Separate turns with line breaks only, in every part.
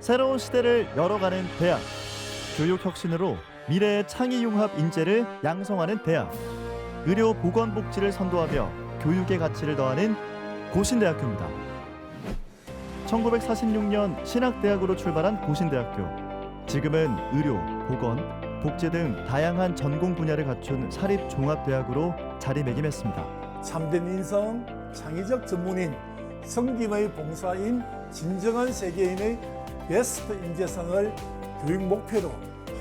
새로운 시대를 열어가는 대학. 교육 혁신으로 미래의 창의 융합 인재를 양성하는 대학. 의료 보건 복지를 선도하며 교육의 가치를 더하는 고신대학교입니다. 1946년 신학대학으로 출발한 고신대학교. 지금은 의료, 보건, 복지 등 다양한 전공 분야를 갖춘 사립 종합대학으로 자리매김했습니다.
참된 인성, 창의적 전문인, 성김의 봉사인, 진정한 세계인의 베스트 인재상을 교육 목표로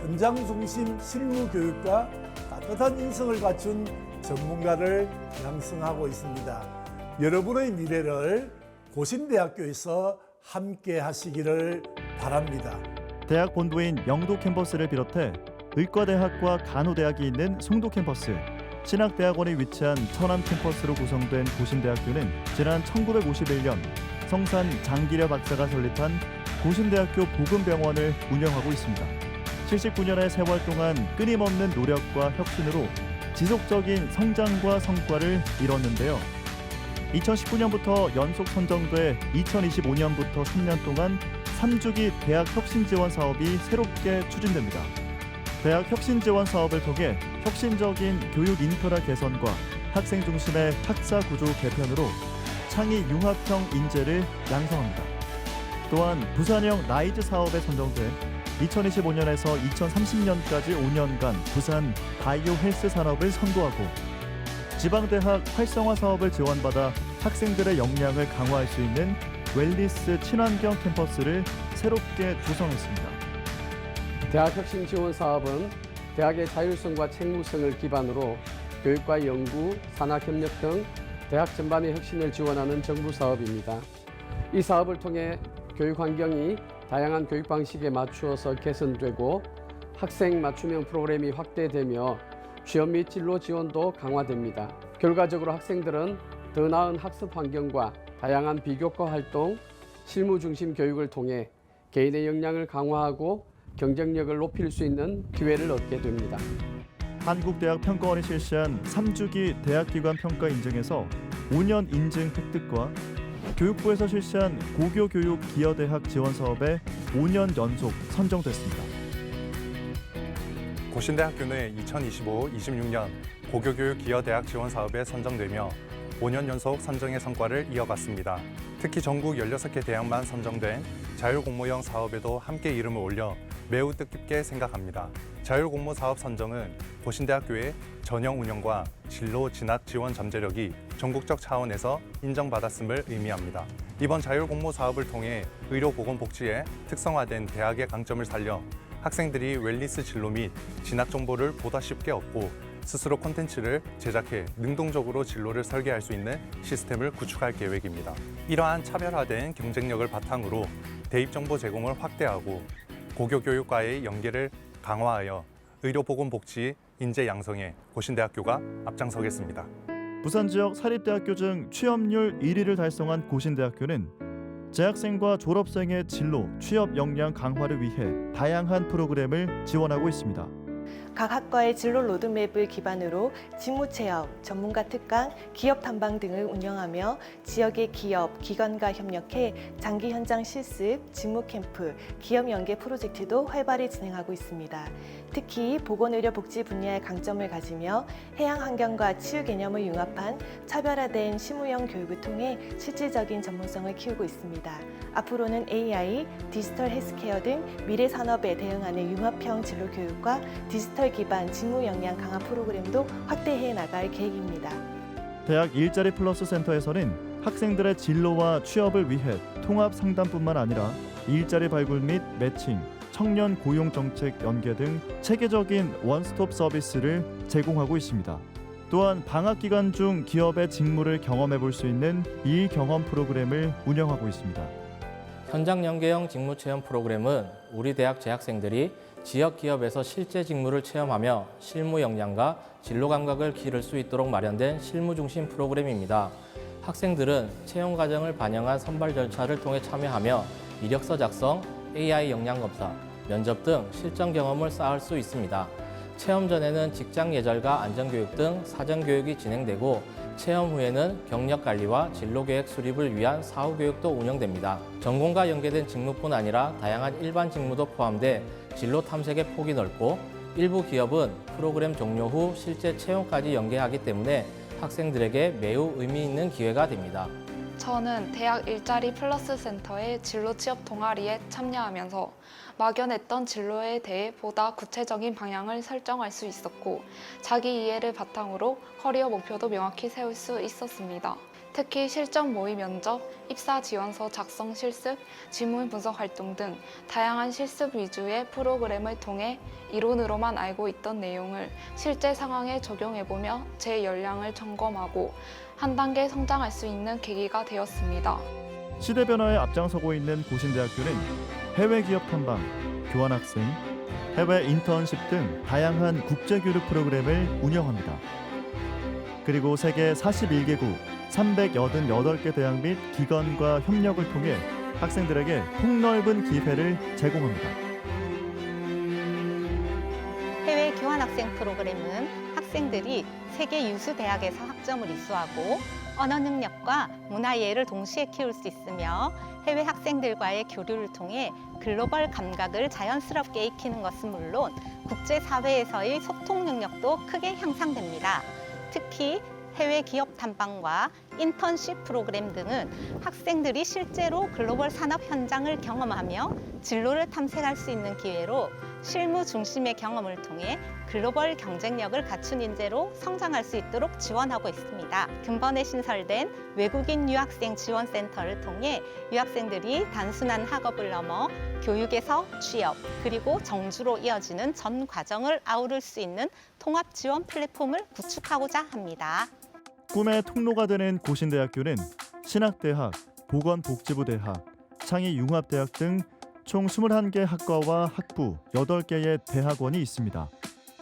현장 중심 실무 교육과 따뜻한 인성을 갖춘 전문가를 양성하고 있습니다. 여러분의 미래를 고신대학교에서 함께 하시기를 바랍니다.
대학 본부인 영도 캠퍼스를 비롯해 의과대학과 간호대학이 있는 송도 캠퍼스, 신학대학원이 위치한 천안 캠퍼스로 구성된 고신대학교는 지난 1951년 성산 장기려 박사가 설립한 고신대학교 보건병원을 운영하고 있습니다. 79년의 세월 동안 끊임없는 노력과 혁신으로 지속적인 성장과 성과를 이뤘는데요. 2019년부터 연속 선정돼 2025년부터 3년 동안 3주기 대학 혁신 지원 사업이 새롭게 추진됩니다. 대학 혁신 지원 사업을 통해 혁신적인 교육 인프라 개선과 학생 중심의 학사 구조 개편으로 창의 융합형 인재를 양성합니다. 또한 부산형 라이즈 사업에 선정돼 2025년에서 2030년까지 5년간 부산 바이오 헬스 산업을 선도하고 지방대학 활성화 사업을 지원받아 학생들의 역량을 강화할 수 있는 웰리스 친환경 캠퍼스를 새롭게 구성했습니다.
대학 혁신 지원 사업은 대학의 자율성과 책무성을 기반으로 교육과 연구, 산학 협력 등 대학 전반의 혁신을 지원하는 정부 사업입니다. 이 사업을 통해 교육 환경이 다양한 교육 방식에 맞추어서 개선되고 학생 맞춤형 프로그램이 확대되며 취업 및 진로 지원도 강화됩니다. 결과적으로 학생들은 더 나은 학습 환경과 다양한 비교과 활동, 실무 중심 교육을 통해 개인의 역량을 강화하고 경쟁력을 높일 수 있는 기회를 얻게 됩니다.
한국대학평가원이 실시한 3주기 대학기관 평가 인증에서 5년 인증 획득과 교육부에서 실시한 고교교육 기여대학 지원 사업에 5년 연속 선정됐습니다.
고신대학교는 2025-26년 고교교육 기여대학 지원 사업에 선정되며 5년 연속 선정의 성과를 이어갔습니다. 특히 전국 16개 대학만 선정된 자율공모형 사업에도 함께 이름을 올려 매우 뜻깊게 생각합니다. 자율공모 사업 선정은 고신대학교의 전형 운영과 진로 진학 지원 잠재력이 전국적 차원에서 인정받았음을 의미합니다. 이번 자율공모 사업을 통해 의료보건복지에 특성화된 대학의 강점을 살려 학생들이 웰니스 진로 및 진학 정보를 보다 쉽게 얻고 스스로 콘텐츠를 제작해 능동적으로 진로를 설계할 수 있는 시스템을 구축할 계획입니다. 이러한 차별화된 경쟁력을 바탕으로 대입 정보 제공을 확대하고 고교 교육과의 연계를 강화하여 의료보건복지 인재 양성에 고신대학교가 앞장서겠습니다.
부산 지역 사립대학교 중 취업률 1위를 달성한 고신대학교는 재학생과 졸업생의 진로, 취업 역량 강화를 위해 다양한 프로그램을 지원하고 있습니다.
각 학과의 진로 로드맵을 기반으로 직무 체험, 전문가 특강, 기업 탐방 등을 운영하며 지역의 기업, 기관과 협력해 장기 현장 실습, 직무 캠프, 기업 연계 프로젝트도 활발히 진행하고 있습니다. 특히 보건의료 복지 분야의 강점을 가지며 해양 환경과 치유 개념을 융합한 차별화된 실무형 교육을 통해 실질적인 전문성을 키우고 있습니다. 앞으로는 AI, 디지털 헬스케어 등 미래 산업에 대응하는 융합형 진로 교육과 디지털 기반 직무 역량 강화 프로그램도 확대해 나갈 계획입니다.
대학 일자리 플러스 센터에서는 학생들의 진로와 취업을 위해 통합 상담뿐만 아니라 일자리 발굴 및 매칭, 청년 고용 정책 연계 등 체계적인 원스톱 서비스를 제공하고 있습니다. 또한 방학 기간 중 기업의 직무를 경험해 볼 수 있는 일 경험 프로그램을 운영하고 있습니다.
현장 연계형 직무 체험 프로그램은 우리 대학 재학생들이 지역 기업에서 실제 직무를 체험하며 실무 역량과 진로 감각을 기를 수 있도록 마련된 실무 중심 프로그램입니다. 학생들은 채용 과정을 반영한 선발 절차를 통해 참여하며 이력서 작성, AI 역량 검사, 면접 등 실전 경험을 쌓을 수 있습니다. 체험 전에는 직장 예절과 안전교육 등 사전 교육이 진행되고 체험 후에는 경력 관리와 진로 계획 수립을 위한 사후 교육도 운영됩니다. 전공과 연계된 직무뿐 아니라 다양한 일반 직무도 포함돼 진로 탐색의 폭이 넓고 일부 기업은 프로그램 종료 후 실제 채용까지 연계하기 때문에 학생들에게 매우 의미 있는 기회가 됩니다.
저는 대학 일자리 플러스 센터의 진로 취업 동아리에 참여하면서 막연했던 진로에 대해 보다 구체적인 방향을 설정할 수 있었고 자기 이해를 바탕으로 커리어 목표도 명확히 세울 수 있었습니다. 특히 실전 모의 면접, 입사 지원서 작성 실습, 지문 분석 활동 등 다양한 실습 위주의 프로그램을 통해 이론으로만 알고 있던 내용을 실제 상황에 적용해보며 제 역량을 점검하고 한 단계 성장할 수 있는 계기가 되었습니다.
시대 변화에 앞장서고 있는 고신대학교는 해외 기업 탐방, 교환학생, 해외 인턴십 등 다양한 국제 교류 프로그램을 운영합니다. 그리고 세계 41개국 388개 대학 및 기관과 협력을 통해 학생들에게 폭넓은 기회를 제공합니다.
해외 교환학생 프로그램은 학생들이 세계 유수 대학에서 학점을 이수하고 언어 능력과 문화 이해를 동시에 키울 수 있으며 해외 학생들과의 교류를 통해 글로벌 감각을 자연스럽게 익히는 것은 물론 국제 사회에서의 소통 능력도 크게 향상됩니다. 특히 해외 기업 탐방과 인턴십 프로그램 등은 학생들이 실제로 글로벌 산업 현장을 경험하며 진로를 탐색할 수 있는 기회로 실무 중심의 경험을 통해 글로벌 경쟁력을 갖춘 인재로 성장할 수 있도록 지원하고 있습니다. 근본에 신설된 외국인 유학생 지원센터를 통해 유학생들이 단순한 학업을 넘어 교육에서 취업 그리고 정주로 이어지는 전 과정을 아우를 수 있는 통합 지원 플랫폼을 구축하고자 합니다.
꿈의 통로가 되는 고신대학교는 신학대학, 보건복지부대학, 창의융합대학 등 총 21개 학과와 학부 8개의 대학원이 있습니다.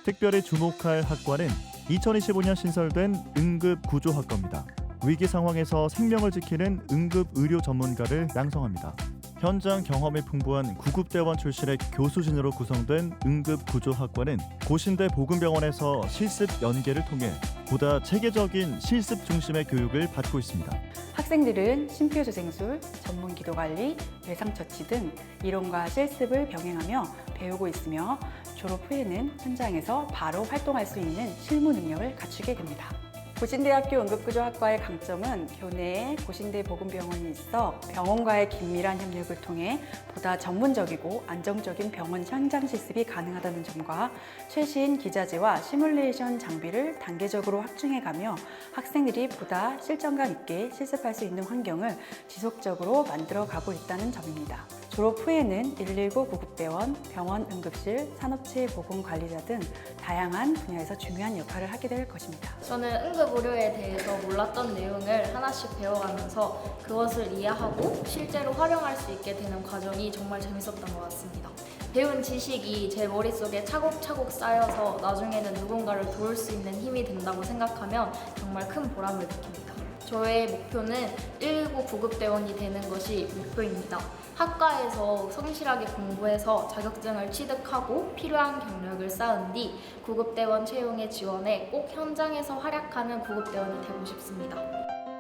특별히 주목할 학과는 2025년 신설된 응급구조학과입니다. 위기 상황에서 생명을 지키는 응급 의료 전문가를 양성합니다. 현장 경험이 풍부한 구급대원 출신의 교수진으로 구성된 응급구조학과는 고신대 보건병원에서 실습 연계를 통해 보다 체계적인 실습 중심의 교육을 받고 있습니다.
학생들은 심폐소생술, 전문 기도 관리, 외상 처치 등 이론과 실습을 병행하며 배우고 있으며 졸업 후에는 현장에서 바로 활동할 수 있는 실무 능력을 갖추게 됩니다. 고신대학교 응급구조학과의 강점은 교내에 고신대 보건병원이 있어 병원과의 긴밀한 협력을 통해 보다 전문적이고 안정적인 병원 현장 실습이 가능하다는 점과 최신 기자재와 시뮬레이션 장비를 단계적으로 확충해 가며 학생들이 보다 실전감 있게 실습할 수 있는 환경을 지속적으로 만들어 가고 있다는 점입니다. 졸업 후에는 119 구급대원, 병원 응급실, 산업체 보건관리자 등 다양한 분야에서 중요한 역할을 하게 될 것입니다.
저는 응급 의료에 대해서 몰랐던 내용을 하나씩 배워가면서 그것을 이해하고 실제로 활용할 수 있게 되는 과정이 정말 재밌었던 것 같습니다. 배운 지식이 제 머릿속에 차곡차곡 쌓여서 나중에는 누군가를 도울 수 있는 힘이 된다고 생각하면 정말 큰 보람을 느낍니다. 저의 목표는 119 구급대원이 되는 것이 목표입니다. 학과에서 성실하게 공부해서 자격증을 취득하고 필요한 경력을 쌓은 뒤 구급대원 채용에 지원해 꼭 현장에서 활약하는 구급대원이 되고 싶습니다.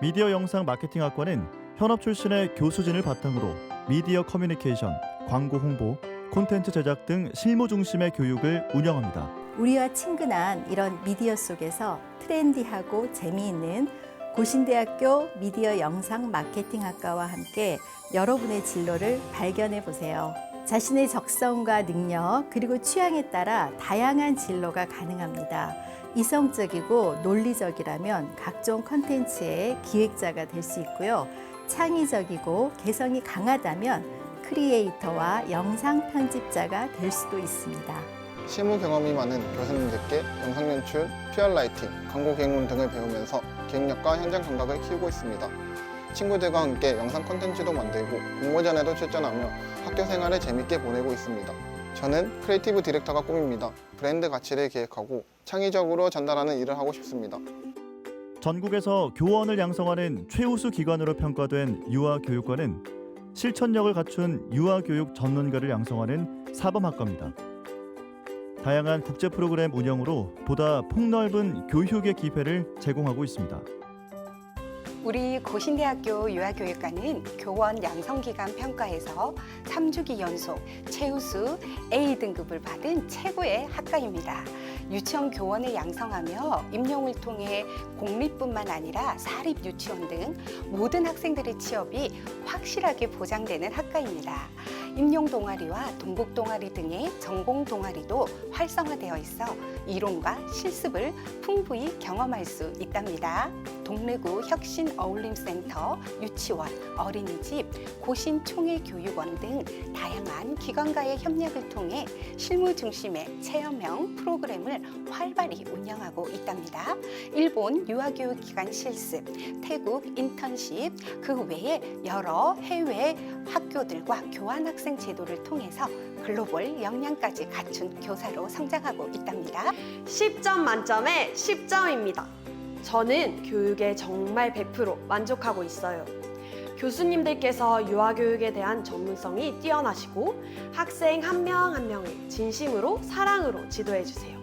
미디어 영상 마케팅학과는 현업 출신의 교수진을 바탕으로 미디어 커뮤니케이션, 광고 홍보, 콘텐츠 제작 등 실무 중심의 교육을 운영합니다.
우리와 친근한 이런 미디어 속에서 트렌디하고 재미있는 고신대학교 미디어 영상 마케팅학과와 함께 여러분의 진로를 발견해 보세요. 자신의 적성과 능력 그리고 취향에 따라 다양한 진로가 가능합니다. 이성적이고 논리적이라면 각종 컨텐츠의 기획자가 될 수 있고요. 창의적이고 개성이 강하다면 크리에이터와 영상 편집자가 될 수도 있습니다.
실무 경험이 많은 교수님들께 영상 연출, PR 라이팅, 광고 개론 등을 배우면서 기획력과 현장 감각을 키우고 있습니다. 친구들과 함께 영상 콘텐츠도 만들고 공모전에도 출전하며 학교 생활을 재밌게 보내고 있습니다. 저는 크리에이티브 디렉터가 꿈입니다. 브랜드 가치를 기획하고 창의적으로 전달하는 일을 하고 싶습니다.
전국에서 교원을 양성하는 최우수 기관으로 평가된 유아교육과는 실천력을 갖춘 유아교육 전문가를 양성하는 사범학과입니다. 다양한 국제 프로그램 운영으로 보다 폭넓은 교육의 기회를 제공하고 있습니다.
우리 고신대학교 유아교육과는 교원 양성기간 평가에서 3주기 연속 최우수 A 등급을 받은 최고의 학과입니다. 유치원 교원을 양성하며 임용을 통해 공립뿐만 아니라 사립 유치원 등 모든 학생들의 취업이 확실하게 보장되는 학과입니다. 임용 동아리와 동국 동아리 등의 전공 동아리도 활성화되어 있어 이론과 실습을 풍부히 경험할 수 있답니다. 동래구 혁신 어울림센터, 유치원, 어린이집, 고신 총회 교육원 등 다양한 기관과의 협력을 통해 실무 중심의 체험형 프로그램을 활발히 운영하고 있답니다. 일본 유아교육 기관 실습, 태국 인턴십, 그 외에 여러 해외 학교들과 교환 학생 제도를 통해서 글로벌 역량까지 갖춘 교사로 성장하고 있답니다.
10점 만점에 10점입니다. 저는 교육에 정말 100% 만족하고 있어요. 교수님들께서 유아교육에 대한 전문성이 뛰어나시고 학생 한 명한 명을 진심으로 사랑으로 지도해 주세요.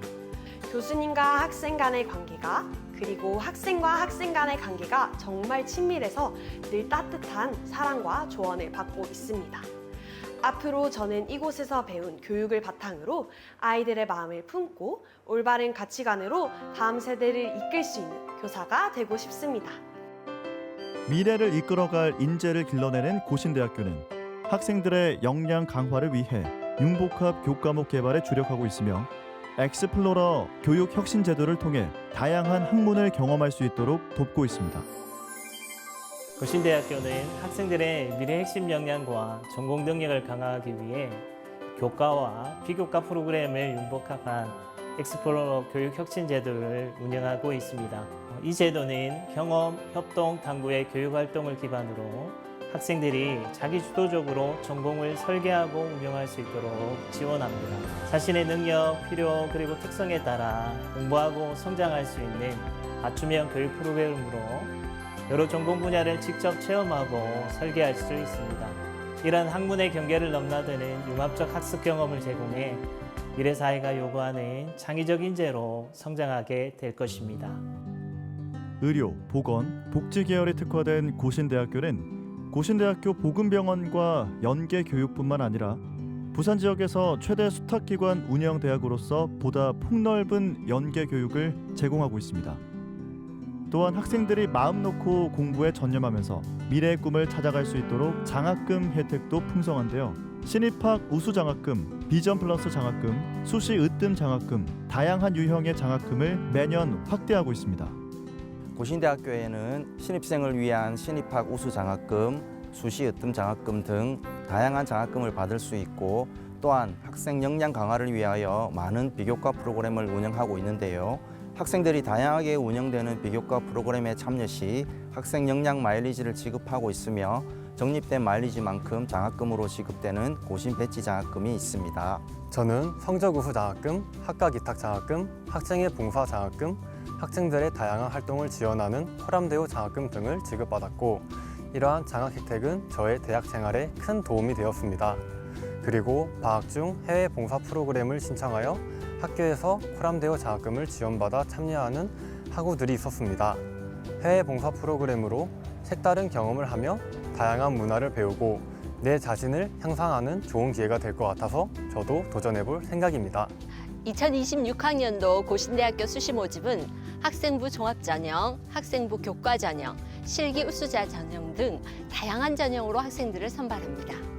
교수님과 학생 간의 관계가 그리고 학생과 학생 간의 관계가 정말 친밀해서 늘 따뜻한 사랑과 조언을 받고 있습니다. 앞으로 저는 이곳에서 배운 교육을 바탕으로 아이들의 마음을 품고 올바른 가치관으로 다음 세대를 이끌 수 있는 교사가 되고 싶습니다.
미래를 이끌어갈 인재를 길러내는 고신대학교는 학생들의 역량 강화를 위해 융복합 교과목 개발에 주력하고 있으며 엑스플로러 교육 혁신 제도를 통해 다양한 학문을 경험할 수 있도록 돕고 있습니다.
고신대학교는 학생들의 미래 핵심 역량과 전공 능력을 강화하기 위해 교과와 비교과 프로그램을 융복합한 엑스플로러 교육 혁신 제도를 운영하고 있습니다. 이 제도는 경험, 협동, 당구의 교육 활동을 기반으로 학생들이 자기 주도적으로 전공을 설계하고 운영할 수 있도록 지원합니다. 자신의 능력, 필요, 그리고 특성에 따라 공부하고 성장할 수 있는 맞춤형 교육 프로그램으로 여러 전공 분야를 직접 체험하고 설계할 수 있습니다. 이런 학문의 경계를 넘나드는 융합적 학습 경험을 제공해 미래 사회가 요구하는 창의적 인재로 성장하게 될 것입니다.
의료, 보건, 복지 계열에 특화된 고신대학교는 고신대학교 보건병원과 연계 교육뿐만 아니라 부산 지역에서 최대 수탁기관 운영 대학으로서 보다 폭넓은 연계 교육을 제공하고 있습니다. 또한 학생들이 마음 놓고 공부에 전념하면서 미래의 꿈을 찾아갈 수 있도록 장학금 혜택도 풍성한데요. 신입학 우수 장학금, 비전 플러스 장학금, 수시 으뜸 장학금, 다양한 유형의 장학금을 매년 확대하고 있습니다.
고신대학교에는 신입생을 위한 신입학 우수 장학금, 수시 으뜸 장학금 등 다양한 장학금을 받을 수 있고 또한 학생 역량 강화를 위하여 많은 비교과 프로그램을 운영하고 있는데요. 학생들이 다양하게 운영되는 비교과 프로그램에 참여 시 학생 역량 마일리지를 지급하고 있으며 적립된 마일리지만큼 장학금으로 지급되는 고신 배치 장학금이 있습니다.
저는 성적 우수 장학금, 학과 기탁 장학금, 학생의 봉사 장학금, 학생들의 다양한 활동을 지원하는 호람대우 장학금 등을 지급받았고 이러한 장학 혜택은 저의 대학 생활에 큰 도움이 되었습니다. 그리고 방학 중 해외 봉사 프로그램을 신청하여 학교에서 호람대우 장학금을 지원받아 참여하는 학우들이 있었습니다. 해외 봉사 프로그램으로 색다른 경험을 하며 다양한 문화를 배우고 내 자신을 향상하는 좋은 기회가 될 것 같아서 저도 도전해 볼 생각입니다.
2026학년도 고신대학교 수시 모집은 학생부 종합전형, 학생부 교과전형, 실기 우수자 전형 등 다양한 전형으로 학생들을 선발합니다.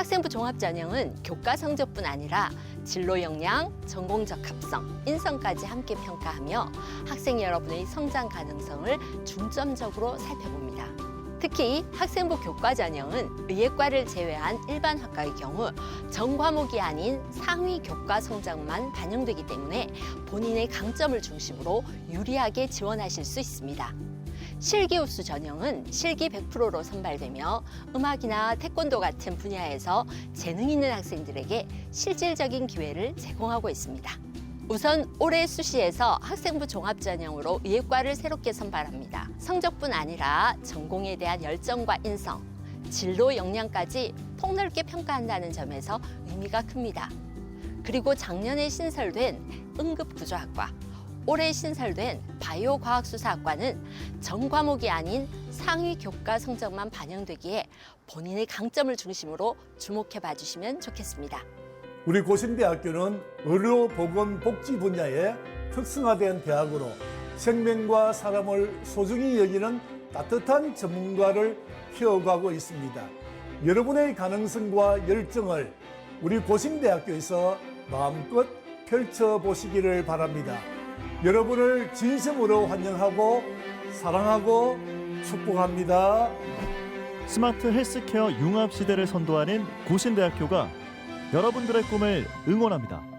학생부 종합전형은 교과 성적뿐 아니라 진로 역량, 전공 적 합성, 인성까지 함께 평가하며 학생 여러분의 성장 가능성을 중점적으로 살펴봅니다. 특히 학생부 교과 전형은 의예과를 제외한 일반 학과의 경우 전 과목이 아닌 상위 교과 성적만 반영되기 때문에 본인의 강점을 중심으로 유리하게 지원하실 수 있습니다. 실기 우수 전형은 실기 100%로 선발되며 음악이나 태권도 같은 분야에서 재능 있는 학생들에게 실질적인 기회를 제공하고 있습니다. 우선 올해 수시에서 학생부 종합전형으로 의예과를 새롭게 선발합니다. 성적뿐 아니라 전공에 대한 열정과 인성, 진로 역량까지 폭넓게 평가한다는 점에서 의미가 큽니다. 그리고 작년에 신설된 응급구조학과, 올해 신설된 바이오과학수사학과는 전 과목이 아닌 상위 교과 성적만 반영되기에 본인의 강점을 중심으로 주목해 봐주시면 좋겠습니다.
우리 고신대학교는 의료보건복지 분야에 특성화된 대학으로 생명과 사람을 소중히 여기는 따뜻한 전문가를 키워가고 있습니다. 여러분의 가능성과 열정을 우리 고신대학교에서 마음껏 펼쳐보시기를 바랍니다. 여러분을 진심으로 환영하고 사랑하고 축복합니다.
스마트 헬스케어 융합 시대를 선도하는 고신대학교가 여러분들의 꿈을 응원합니다.